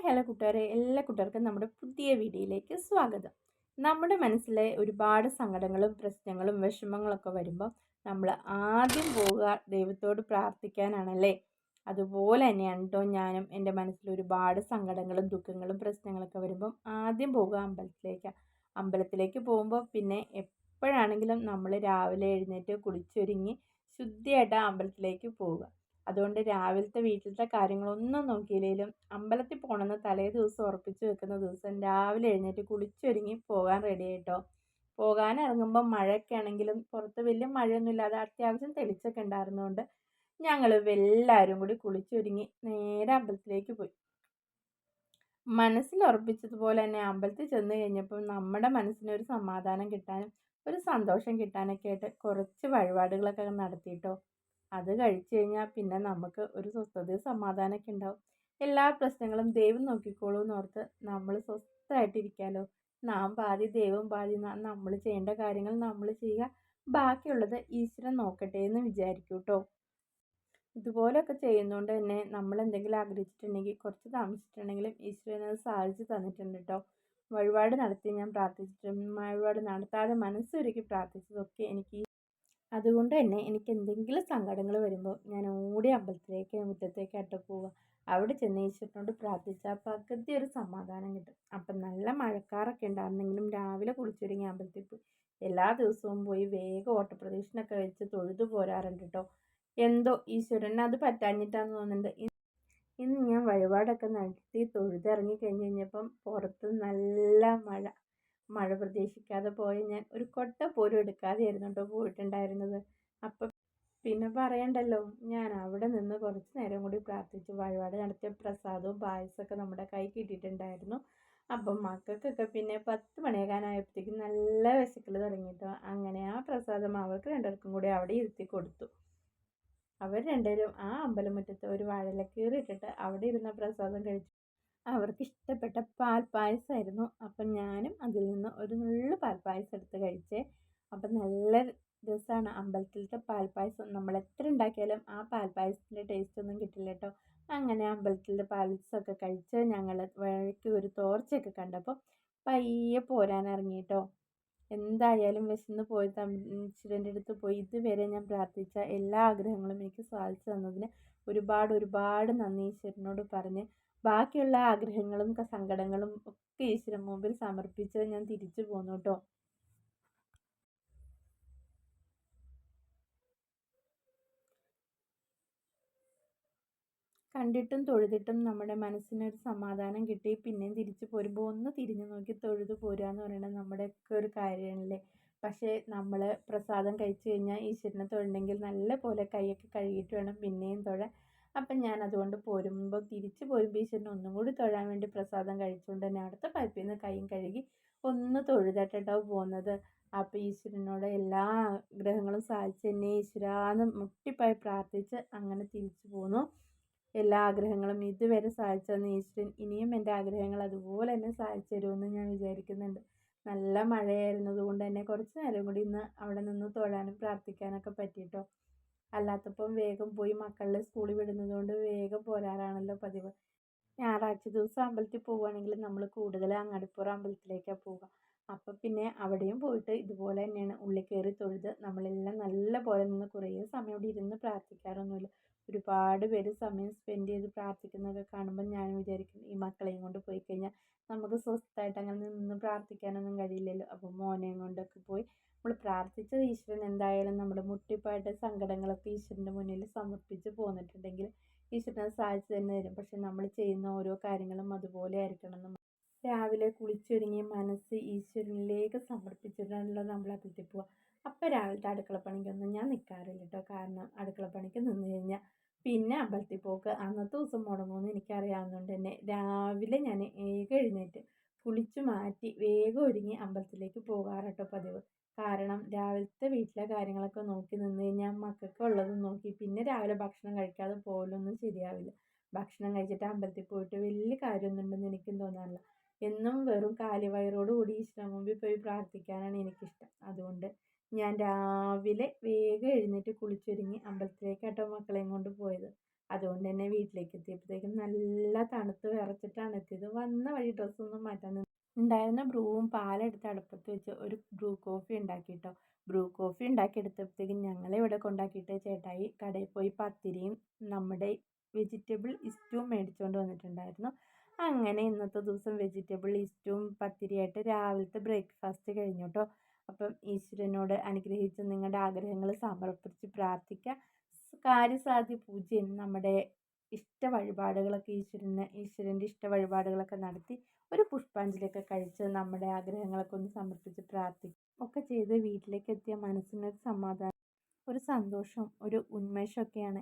Hi hello കൂട്ടുകാരെ എല്ലാ കൂട്ടുകാർക്കും നമ്മുടെ പുതിയ വീഡിയോയിലേക്ക് സ്വാഗതം. നമ്മുടെ മനസ്സിലെ ഒരുപാട് സങ്കടങ്ങളും പ്രശ്നങ്ങളും വിഷമങ്ങളൊക്കെ വരുമ്പോൾ നമ്മൾ ആദ്യം പോവുക ദൈവത്തോട് പ്രാർത്ഥിക്കാനാണല്ലേ? അതുപോലെ തന്നെയാണ് കേട്ടോ ഞാനും എന്റെ മനസ്സിൽ ഒരുപാട് സങ്കടങ്ങളും ദുഃഖങ്ങളും പ്രശ്നങ്ങളൊക്കെ വരുമ്പം ആദ്യം പോവുക അമ്പലത്തിലേക്ക്. അമ്പലത്തിലേക്ക് പോകുമ്പോൾ പിന്നെ എപ്പോഴാണെങ്കിലും നമ്മൾ രാവിലെ എഴുന്നേറ്റ് കുളിച്ചൊരുങ്ങി ശുദ്ധിയായിട്ട് അമ്പലത്തിലേക്ക് പോവുക. അതുകൊണ്ട് രാവിലത്തെ വീട്ടിലത്തെ കാര്യങ്ങളൊന്നും നോക്കിയില്ലെങ്കിലും അമ്പലത്തിൽ പോകണമെന്ന് തലേ ദിവസം ഉറപ്പിച്ച് വെക്കുന്ന ദിവസം രാവിലെ എഴുന്നേറ്റ് കുളിച്ചൊരുങ്ങി പോകാൻ റെഡി ആയിട്ടോ. പോകാൻ ഇറങ്ങുമ്പോൾ മഴയൊക്കെ ആണെങ്കിലും പുറത്ത് വലിയ മഴയൊന്നും ഇല്ലാതെ അത്യാവശ്യം തെളിച്ചൊക്കെ ഉണ്ടായിരുന്നതുകൊണ്ട് ഞങ്ങൾ എല്ലാവരും കൂടി കുളിച്ചൊരുങ്ങി നേരെ അമ്പലത്തിലേക്ക് പോയി. മനസ്സിൽ ഉറപ്പിച്ചതുപോലെ തന്നെ അമ്പലത്തിൽ ചെന്ന് കഴിഞ്ഞപ്പോൾ നമ്മുടെ മനസ്സിനൊരു സമാധാനം കിട്ടാനും ഒരു സന്തോഷം കിട്ടാനൊക്കെ ആയിട്ട് കുറച്ച് വഴിപാടുകളൊക്കെ നടത്തിയിട്ടോ. അത് കഴിച്ചു കഴിഞ്ഞാൽ പിന്നെ നമുക്ക് ഒരു സ്വസ്ഥതയും സമാധാനമൊക്കെ ഉണ്ടാവും. എല്ലാ പ്രശ്നങ്ങളും ദൈവം നോക്കിക്കോളൂ എന്നോർത്ത് നമ്മൾ സ്വസ്ഥമായിട്ടിരിക്കാമല്ലോ നാം പാതി ദൈവം പാതി നമ്മൾ ചെയ്യേണ്ട കാര്യങ്ങൾ നമ്മൾ ചെയ്യുക. ബാക്കിയുള്ളത് ഈശ്വരൻ നോക്കട്ടെ എന്ന് വിചാരിക്കൂ കേട്ടോ ഇതുപോലെയൊക്കെ ചെയ്യുന്നതുകൊണ്ട് തന്നെ നമ്മൾ എന്തെങ്കിലും ആഗ്രഹിച്ചിട്ടുണ്ടെങ്കിൽ കുറച്ച് താമസിച്ചിട്ടുണ്ടെങ്കിലും ഈശ്വരൻ അത് സാധിച്ചു തന്നിട്ടുണ്ട് കേട്ടോ വഴിപാട് നടത്തി ഞാൻ പ്രാർത്ഥിച്ചിട്ടും വഴിപാട് നടത്താതെ മനസ്സൊരുക്കി പ്രാർത്ഥിച്ചതൊക്കെ എനിക്ക് അതുകൊണ്ട് തന്നെ എനിക്ക് എന്തെങ്കിലും സങ്കടങ്ങൾ വരുമ്പോൾ ഞാൻ ഓടി അമ്പലത്തിലേക്ക് മുറ്റത്തേക്ക് അട്ട പോവുക. അവിടെ ചെന്ന് ഈശ്വരനോട് പ്രാർത്ഥിച്ചാൽ പകുതി ഒരു സമാധാനം കിട്ടും. അപ്പം നല്ല മഴക്കാറൊക്കെ ഉണ്ടായിരുന്നെങ്കിലും രാവിലെ കുളിച്ചൊരുങ്ങി അമ്പലത്തിൽ പോയി. എല്ലാ ദിവസവും പോയി വേഗം ഓട്ടപ്രദക്ഷിണൊക്കെ വെച്ച് തൊഴുതു പോരാറുണ്ട് കേട്ടോ എന്തോ ഈശ്വരന് അത് പറ്റാഞ്ഞിട്ടാന്ന് തോന്നുന്നുണ്ട്. ഇന്ന് ഞാൻ വഴിപാടൊക്കെ നടത്തി തൊഴുതിറങ്ങി കഴിഞ്ഞ് കഴിഞ്ഞപ്പം പുറത്ത് നല്ല മഴ. മഴ പ്രതീക്ഷിക്കാതെ പോയ ഞാൻ ഒരു കൊട്ട പോലും എടുക്കാതെയായിരുന്നു കേട്ടോ പോയിട്ടുണ്ടായിരുന്നത്. അപ്പം പിന്നെ പറയണ്ടല്ലോ ഞാൻ അവിടെ നിന്ന് കുറച്ച് നേരം കൂടി പ്രാർത്ഥിച്ചു വഴിപാട് നടത്തിയ പ്രസാദവും പായസമൊക്കെ നമ്മുടെ കൈ കിട്ടിയിട്ടുണ്ടായിരുന്നു. അപ്പം മക്കൾക്കൊക്കെ പിന്നെ പത്ത് മണിയാകാനായപ്പോഴത്തേക്കും നല്ല വിശക്കൽ തുടങ്ങിയിട്ടോ അങ്ങനെ ആ പ്രസാദം അവർക്ക് രണ്ടുപേർക്കും കൂടി അവിടെ ഇരുത്തി കൊടുത്തു. അവർ രണ്ടുപേരും ആ അമ്പലമുറ്റത്ത് ഒരു വാഴലക്കീറിട്ടിട്ട് അവിടെ ഇരുന്ന പ്രസാദം കഴിച്ചു. അവർക്ക് ഇഷ്ടപ്പെട്ട പാൽ പാൽപ്പായസമായിരുന്നു അപ്പം ഞാനും അതിൽ നിന്ന് ഒരു നുള്ളു പായസം എടുത്ത് കഴിച്ചേ. അപ്പം നല്ല രസമാണ് അമ്പലത്തിലത്തെ പായസം നമ്മൾ എത്ര ഉണ്ടാക്കിയാലും ആ പാൽപ്പായസത്തിന്റെ ടേസ്റ്റ് ഒന്നും കിട്ടില്ല കേട്ടോ. അങ്ങനെ അമ്പലത്തിലെ പായസമൊക്കെ കഴിച്ച് ഞങ്ങൾ വഴിക്ക് ഒരു തോർച്ചയൊക്കെ കണ്ടപ്പോൾ പയ്യെ പോരാൻ ഇറങ്ങി കേട്ടോ. എന്തായാലും വിശന്ന് പോയി തമ്മിന്റെ അടുത്ത് പോയി. ഇതുവരെ ഞാൻ പ്രാർത്ഥിച്ച എല്ലാ ആഗ്രഹങ്ങളും എനിക്ക് സാധിച്ചു തന്നതിന് ഒരുപാട് ഒരുപാട് നന്ദി ഈശ്വരനോട് പറഞ്ഞ്. ബാക്കിയുള്ള ആഗ്രഹങ്ങളും സങ്കടങ്ങളും ഒക്കെ ഈശ്വരൻ മുമ്പിൽ സമർപ്പിച്ച് ഞാൻ തിരിച്ചു പോന്നു കേട്ടോ കണ്ടിട്ടും തൊഴുതിട്ടും നമ്മുടെ മനസ്സിനൊരു സമാധാനം കിട്ടി. പിന്നെയും തിരിച്ചു പോരുമ്പോൾ ഒന്ന് തിരിഞ്ഞു നോക്കി തൊഴുതു പോരുക എന്ന് പറയുന്നത് നമ്മുടെയൊക്കെ ഒരു കാര്യമാണല്ലേ പക്ഷേ നമ്മൾ പ്രസാദം കഴിച്ചു കഴിഞ്ഞാൽ ഈശ്വരനെ തൊഴണമെങ്കിൽ നല്ല പോലെ കൈയൊക്കെ കഴുകിയിട്ട് വേണം പിന്നെയും തൊഴാൻ. അപ്പം ഞാൻ അതുകൊണ്ട് പോരുമ്പോൾ തിരിച്ച് പോരുമ്പോൾ ഈശ്വരനെ ഒന്നും കൂടി തൊഴാൻ വേണ്ടി പ്രസാദം കഴിച്ചുകൊണ്ട് തന്നെ അടുത്ത പൈപ്പിൽ നിന്ന് കൈയും കഴുകി ഒന്ന് തൊഴുതട്ടോ പോകുന്നത് അപ്പോൾ ഈശ്വരനോട് എല്ലാ ആഗ്രഹങ്ങളും സാധിച്ച് തന്നെ ഈശ്വരാന്ന് മുട്ടിപ്പായി പ്രാർത്ഥിച്ച് അങ്ങനെ തിരിച്ചു പോന്നു. എല്ലാ ആഗ്രഹങ്ങളും ഇതുവരെ സാധിച്ചതെന്ന് ഈശ്വരൻ ഇനിയും എന്റെ ആഗ്രഹങ്ങൾ അതുപോലെ തന്നെ സാധിച്ചു തരുമെന്ന് ഞാൻ വിചാരിക്കുന്നുണ്ട്. നല്ല മഴയായിരുന്നത് കൊണ്ട് തന്നെ കുറച്ച് നേരം കൂടി ഇന്ന് അവിടെ നിന്ന് തൊഴാനും പ്രാർത്ഥിക്കാനൊക്കെ പറ്റിയിട്ടോ? അല്ലാത്തപ്പം വേഗം പോയി മക്കളെ സ്കൂളിൽ വിടുന്നത് കൊണ്ട് വേഗം പോരാറാണല്ലോ പതിവ്. ഞായറാഴ്ച ദിവസം അമ്പലത്തിൽ പോവുകയാണെങ്കിൽ നമ്മൾ കൂടുതൽ അങ്ങാടിപ്പുറ അമ്പലത്തിലേക്കാണ് പോവുക. അപ്പം പിന്നെ അവിടെയും പോയിട്ട് ഇതുപോലെ തന്നെയാണ് ഉള്ളിൽ കയറി തൊഴുത് നമ്മളെല്ലാം നല്ല പോലെ നിന്ന് കുറേ സമയം ഇവിടെ ഇരുന്ന് പ്രാർത്ഥിക്കാറൊന്നുമില്ല. ഒരുപാട് പേര് സമയം സ്പെൻഡ് ചെയ്ത് പ്രാർത്ഥിക്കുന്നതൊക്കെ കാണുമ്പോൾ ഞാൻ വിചാരിക്കും ഈ മക്കളെയും കൊണ്ട് പോയി കഴിഞ്ഞാൽ നമുക്ക് സ്വസ്ഥമായിട്ട് അങ്ങനെ നിന്ന് പ്രാർത്ഥിക്കാനൊന്നും കഴിയില്ലല്ലോ. അപ്പോൾ മോനെയും കൊണ്ടൊക്കെ പോയി നമ്മൾ പ്രാർത്ഥിച്ചത് ഈശ്വരൻ എന്തായാലും നമ്മുടെ മുട്ടിപ്പായിട്ട് സങ്കടങ്ങളൊക്കെ ഈശ്വരന്റെ മുന്നിൽ സമർപ്പിച്ച് പോന്നിട്ടുണ്ടെങ്കിൽ ഈശ്വരൻ അത് സാധിച്ചു തന്നെ തരും. പക്ഷെ നമ്മൾ ചെയ്യുന്ന ഓരോ കാര്യങ്ങളും അതുപോലെ ആയിരിക്കണം നമ്മൾ രാവിലെ കുളിച്ചൊരുങ്ങി മനസ്സ് ഈശ്വരനിലേക്ക് സമർപ്പിച്ചിട്ടാണല്ലോ നമ്മൾ അതിൽ പോവുക അപ്പോൾ രാവിലത്തെ അടുക്കളപ്പണിക്കൊന്നും ഞാൻ നിൽക്കാറില്ല കേട്ടോ. കാരണം അടുക്കളപ്പണിക്ക് നിന്ന് കഴിഞ്ഞാൽ പിന്നെ അമ്പലത്തിൽ പോക്ക്. അന്നത്തെ ദിവസം മുടങ്ങുമെന്ന് എനിക്കറിയാവുന്നതുകൊണ്ട് തന്നെ രാവിലെ ഞാൻ ഏക എഴുന്നേറ്റ് കുളിച്ച് മാറ്റി വേഗം ഒരുങ്ങി അമ്പലത്തിലേക്ക് പോകാറട്ടോ പതിവ്. കാരണം രാവിലത്തെ വീട്ടിലെ കാര്യങ്ങളൊക്കെ നോക്കി നിന്ന് കഴിഞ്ഞാൽ മക്കൾക്ക് ഉള്ളത് നോക്കി പിന്നെ രാവിലെ ഭക്ഷണം കഴിക്കാതെ പോകലൊന്നും ശരിയാവില്ല. ഭക്ഷണം കഴിച്ചിട്ട് അമ്പലത്തിൽ പോയിട്ട് വലിയ കാര്യമൊന്നും ഉണ്ടെന്ന് എനിക്കും തോന്നാറില്ല. എന്നും വെറും കാലിവയറോട് കൂടി ഈശ്വരൻ മുമ്പിൽ പോയി പ്രാർത്ഥിക്കാനാണ് എനിക്കിഷ്ടം. അതുകൊണ്ട് ഞാൻ രാവിലെ വേഗം എഴുന്നേറ്റ് കുളിച്ചൊരുങ്ങി അമ്പലത്തിലേക്കാട്ടോ മക്കളെയും കൊണ്ട് പോയത്. അതുകൊണ്ട് തന്നെ വീട്ടിലേക്ക് എത്തിയപ്പോഴത്തേക്കും നല്ല തണുത്ത് വിറച്ചിട്ടാണ് എത്തിയത്. വന്ന വഴി ഡ്രസ്സൊന്നും മാറ്റാൻ ഉണ്ടായിരുന്ന ബ്രൂവും പാലെടുത്ത് അടുപ്പത്ത് വെച്ച് ഒരു ബ്രൂ കോഫി ഉണ്ടാക്കി കേട്ടോ ബ്രൂ കോഫി ഉണ്ടാക്കിയെടുത്തപ്പോഴത്തേക്കും ഞങ്ങളെ ഇവിടെ കൊണ്ടാക്കിയിട്ട് ചേട്ടായി കടയിൽ പോയി പത്തിരിയും നമ്മുടെ വെജിറ്റബിൾ ഇസ്റ്റും മേടിച്ചുകൊണ്ട് വന്നിട്ടുണ്ടായിരുന്നു. അങ്ങനെ ഇന്നത്തെ ദിവസം വെജിറ്റബിൾ ഇസ്റ്റും പത്തിരിയായിട്ട് രാവിലത്തെ ബ്രേക്ക്ഫാസ്റ്റ് കഴിഞ്ഞു കേട്ടോ അപ്പം ഈശ്വരനോട് അനുഗ്രഹിച്ച് നിങ്ങളുടെ ആഗ്രഹങ്ങൾ സമർപ്പിച്ച് പ്രാർത്ഥിക്കുക കാര്യസാധ്യ പൂജയും നമ്മുടെ ഇഷ്ട വഴിപാടുകളൊക്കെ ഈശ്വരന് ഈശ്വരന്റെ ഇഷ്ട വഴിപാടുകളൊക്കെ നടത്തി ഒരു പുഷ്പാഞ്ജലിയൊക്കെ കഴിച്ച് നമ്മുടെ ആഗ്രഹങ്ങളൊക്കെ ഒന്ന് സമർപ്പിച്ച് പ്രാർത്ഥിക്കും. ഒക്കെ ചെയ്ത് വീട്ടിലേക്ക് എത്തിയ മനസ്സിനൊരു സമാധാനം ഒരു സന്തോഷം ഒരു ഉന്മേഷമൊക്കെയാണ്